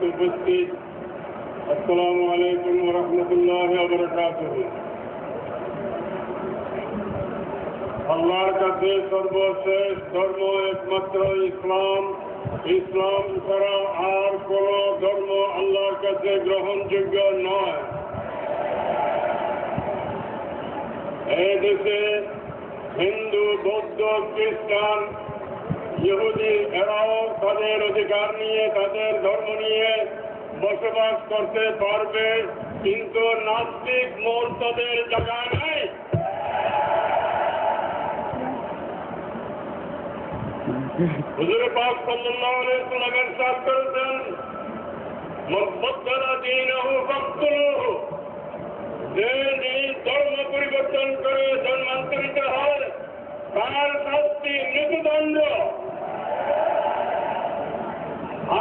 উপস্থিত আসসালামু আলাইকুম রহমতুল্লাহ বরকাতুহ আল্লাহর কাছে সর্বশেষ ধর্ম একমাত্র ইসলাম ইসলাম ছাড়া আর কোন ধর্ম আল্লাহর কাছে গ্রহণযোগ্য নয় এই দেশে হিন্দু বৌদ্ধ খ্রিস্টান ইহুদি এরাও তাদের অধিকার নিয়ে, তাদের ধর্ম নিয়ে বসবাস করতে পারবে, কিন্তু নাস্তিক মোল তাদের জায়গা নেই। হুজুর পাক করেছেন যে ধর্ম পরিবর্তন করে জন্মান্তরিত হয়, তার শাস্তি মৃত্যুদণ্ড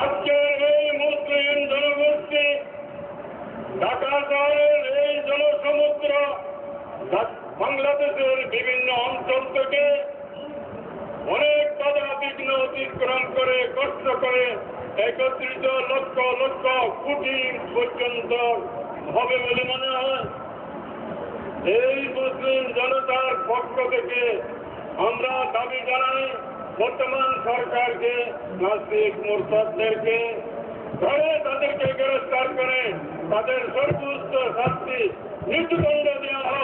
আজকের এই মুসলিম জনগোষ্ঠী শহরের এই জনসমুদ্র বাংলাদেশের বিভিন্ন অঞ্চল থেকে অনেক বাধা বিঘ্ন অতিক্রম করে, কষ্ট করে একত্রিত লক্ষ লক্ষ কোটি পর্যন্ত হবে বলে মনে হয়। এই মুসলিম জনতার পক্ষ থেকে আমরা দাবি জানাই, বর্তমান সরকারকে নাস্তিক মোরতাদদেরকে, ধরে করে তাদের সর্বোচ্চ শাস্তি মৃত্যুদণ্ড